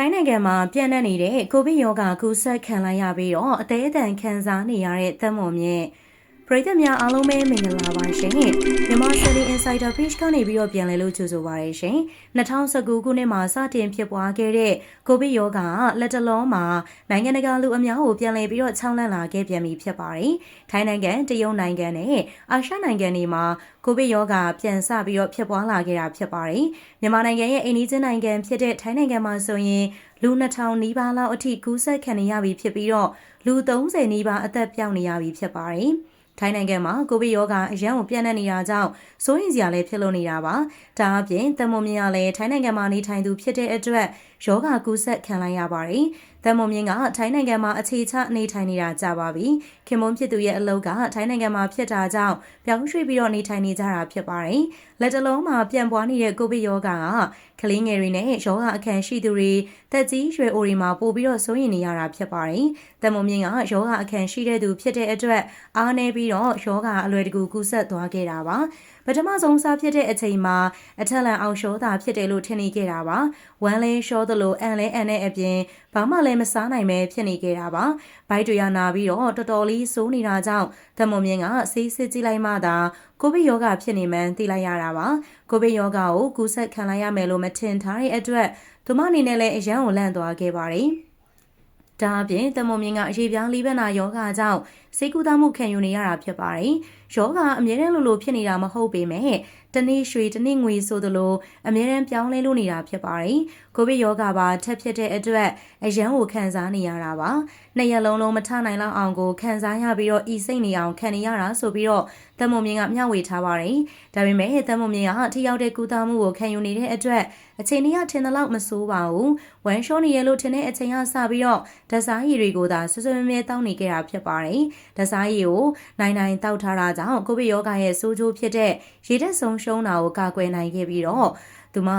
ထိုင်းနိုင်ငံမှာပြန့်နှံ့နေတဲ့ကိုဗစ်ရောဂါကူးစက်ခံလိုက်ရပြီးတော့အသေးအတန်ခံစားနေရတဲ့သက်မွန်မြင့် ပရိသတ်များအားလုံးပဲမင်္ဂလာပါရှင်မြန်မာ Selling Insider Page ကနေပြီးတော့ပြန်လည်လို့ကြိုဆိုပါရရှင်2019ခုနှစ်မှာစတင်ဖြစ်ပွားခဲ့တဲ့ကိုဗစ်ရောဂါလက်တလုံးမှာနိုင်ငံတကာလူအများကိုပြန်လည်ပြီးတော့ချောင်းလန့်လာခဲ့ပြန်ပြီဖြစ်ပါတယ်ထိုင်းနိုင်ငံတရုတ်နိုင်ငံနဲ့အာရှနိုင်ငံတွေမှာကိုဗစ်ရောဂါပြန်ဆပြီးတော့ဖြစ်ပွားလာခဲ့တာဖြစ်ပါတယ်မြန်မာနိုင်ငံရဲ့အိန္ဒိယနိုင်ငံဖြစ်တဲ့ထိုင်းနိုင်ငံမှာဆိုရင်လူ2000နီးပါးလောက်အထိကူးစက်ခံနေရပြီဖြစ်ပြီးတော့လူ30နီးပါးအသက်ပြောင်းနေရပြီဖြစ်ပါတယ်။ ထိုင်းနိုင်ငံမှာကိုဗစ်ရောဂါအရန်ကိုပြန့်နှံ့နေတာကြောင့်စိုးရိမ်စရာလည်းဖြစ်လို့နေတာပါ။ဒါအပြင်တမွန်မြင့်ကလည်းထိုင်းနိုင်ငံမှာနေထိုင်သူဖြစ်တဲ့အတွက်ရောဂါကူးစက်ခံလိုက်ရပါတယ်။ တမွန်မြင့်ကထိုင်းနိုင်ငံမှာအခြေချနေထိုင်နေတာကြာပါပြီ။ခင်မွန်းဖြစ်သူရဲ့အလုပ်ကထိုင်းနိုင်ငံမှာဖြစ်တာကြောင့်ပြောင်းရွှေ့ပြီးတော့နေထိုင်နေကြတာဖြစ်ပါတယ်။လက်တလုံးမှာပြန့်ပွားနေတဲ့ကိုဗစ်ရောဂါကကလေးငယ်တွေနဲ့ရောဂါအခမ်းရှိသူတွေတက်ကြီးရွယ်အိုတွေမှာပို့ပြီးတော့စိုးရိမ်နေရတာဖြစ်ပါတယ်။တမွန်မြင့်ကရောဂါအခမ်းရှိတဲ့သူဖြစ်တဲ့အတွက်အားနေပြီးတော့ရောဂါအလွယ်တကူကူးစက်သွားခဲ့တာပါ ပထမဆုံးစားဖြစ်တဲ့အချိန်မှာအထက်လန်အောင်ရှောတာဖြစ်တယ်လို့ထင်နေခဲ့တာပါဝမ်းလဲရှောသလိုအန်လဲအန်နဲ့အပြင်ဘာမှလည်းမစားနိုင်ပဲဖြစ်နေခဲ့တာပါဘိုက်တွေရနာပြီးတော့တော်တော်လေးစိုးနေတာကြောင့်သမုံမြင့်ကဆေးစစ်ကြည့်လိုက်မှသာကိုဗစ်ရောဂါဖြစ်နေမှန်းသိလိုက်ရတာပါကိုဗစ်ရောဂါကိုကူးစက်ခံလိုက်ရမယ်လို့မထင်ထားတဲ့အတွက်သူမအနေနဲ့လည်းအရန်ကိုလန့်သွားခဲ့ပါတယ် ဒါအပြင်တမုံမြင့်ကအရေးပြားလေးဘက်နာယောဂါကြောင့်စိတ်ကူးသားမှုခံယူနေရတာဖြစ်ပါတယ်။ယောဂါအမြဲတမ်းလိုလိုဖြစ်နေတာမဟုတ်ပေမဲ့တနေ့ရွှေတနေ့ငွေဆိုသလိုအမြဲတမ်းပြောင်းလဲလို့နေတာဖြစ်ပါတယ်။ကိုဗစ်ယောဂါပါထက်ဖြစ်တဲ့အတွက်အရန်ကိုခံစားနေရတာပါ။နှစ်ရက်လုံးလုံးမထနိုင်လောက်အောင်ကိုခံစားရပြီးတော့ဤစိတ်နေအောင်ခံနေရတာဆိုပြီးတော့တမုံမြင့်ကမျှဝေထားပါတယ်။ဒါပေမဲ့တမုံမြင့်ကထိရောက်တဲ့ကူးသားမှုကိုခံယူနေတဲ့အတွက်အချိန်ကြီးထင်တဲ့လောက်မဆိုးပါဘူး။ဝမ်ရှောနေရလို့ထင်တဲ့အချိန်ကစပြီးတော့ဒဇာရည်တွေကိုသာဆွဆွမဲမဲတောင်းနေခဲ့တာဖြစ်ပါတယ်။ဒဇာရည်ကိုနိုင်နိုင်တောက်ထားတာကြောင့်ကိုဗစ်ရောဂါရဲ့ဆိုးကျိုးဖြစ်တဲ့ရေတက်ဆုံးရှုံးတာကိုကာကွယ်နိုင်ခဲ့ပြီးတော့သူမ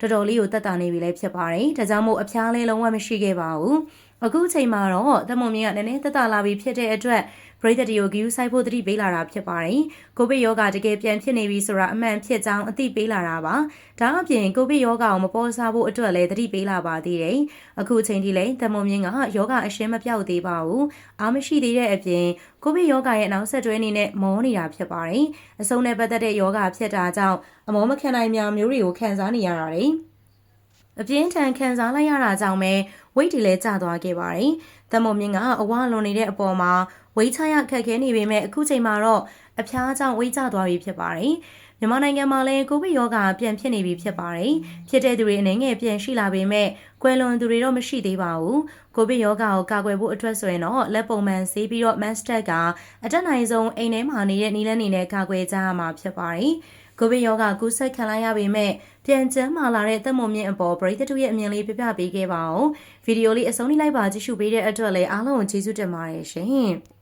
ကတော်တော်လေးကိုတက်တာနေပြီလည်းဖြစ်ပါတယ်။ဒါကြောင့်မို့အဖျားလေးလုံးဝမရှိခဲ့ပါဘူး။ အခုချိန်မှာတော့တမုံမြင့်ကနည်းနည်းတက်တာလာပြီဖြစ်တဲ့အတွက်ပရိသတ်တွေကိုဂယူဆိုင်ဖို့တတိပေးလာတာဖြစ်ပါတယ်။ကိုဗစ်ရောဂါတကယ်ပြန်ဖြစ်နေပြီဆိုတာအမှန်ဖြစ်ကြောင်းအသိပေးလာတာပါ။ဒါအပြင်ကိုဗစ်ရောဂါကိုမပေါ်စားဖို့အတွက်လည်းတတိပေးလာပါသေးတယ်။အခုချိန်ထိလည်းတမုံမြင့်ကယောဂအရှင်းမပြောက်သေးပါဘူး။အားမရှိသေးတဲ့အပြင်ကိုဗစ်ရောဂါရဲ့နောက်ဆက်တွဲအနေနဲ့မောနေတာဖြစ်ပါတယ်။အဆုံးနဲ့ပတ်သက်တဲ့ယောဂဖြစ်တာကြောင့်အမောမခံနိုင်များမျိုးတွေကိုခံစားနေရတာလေ။ အပြင်းထန်ခံစားလိုက်ရတာကြောင့်ပဲဝိတ်တီလဲကျသွားခဲ့ပါတယ်။တမုံမြင့်ကအဝလွန်နေတဲ့အပေါ်မှာဝိတ်ချရခက်ခဲနေပေမဲ့အခုချိန်မှာတော့အဖျားကြောင့်ဝိတ်ကျသွားပြီဖြစ်ပါတယ်။ မြန်မာနိုင်ငံမှာလည်းကိုဗစ်ရောဂါပြန်ဖြစ်နေပြီဖြစ်ပါတယ်။ဖြစ်တဲ့သူတွေအနေငယ်ပြန်ရှိလာပေမဲ့ကွယ်လွန်သူတွေတော့မရှိသေးပါဘူး။ကိုဗစ်ရောဂါကိုကာကွယ်ဖို့အတွက်ဆိုရင်တော့လက်ပုံမှန်ဆေးပြီးတော့ mask ကအတက်နိုင်ဆုံးအိမ်ထဲမှာနေတဲ့နီးလန်းနေနဲ့ကာကွယ်ကြရမှာဖြစ်ပါတယ်။ကိုဗစ်ရောဂါကူးစက်ခံလိုက်ရပေမဲ့ပြန်ကျန်းမာလာတဲ့သက်မွန်မြင့်အပေါ်ပရိသတ်တို့ရဲ့အမြင်လေးပြပြပေးခဲ့ပါအောင်ဗီဒီယိုလေးအဆုံးထိလိုက်ပါကြည့်ရှုပေးတဲ့အတွက်လည်းအားလုံးကိုကျေးဇူးတင်ပါတယ်ရှင်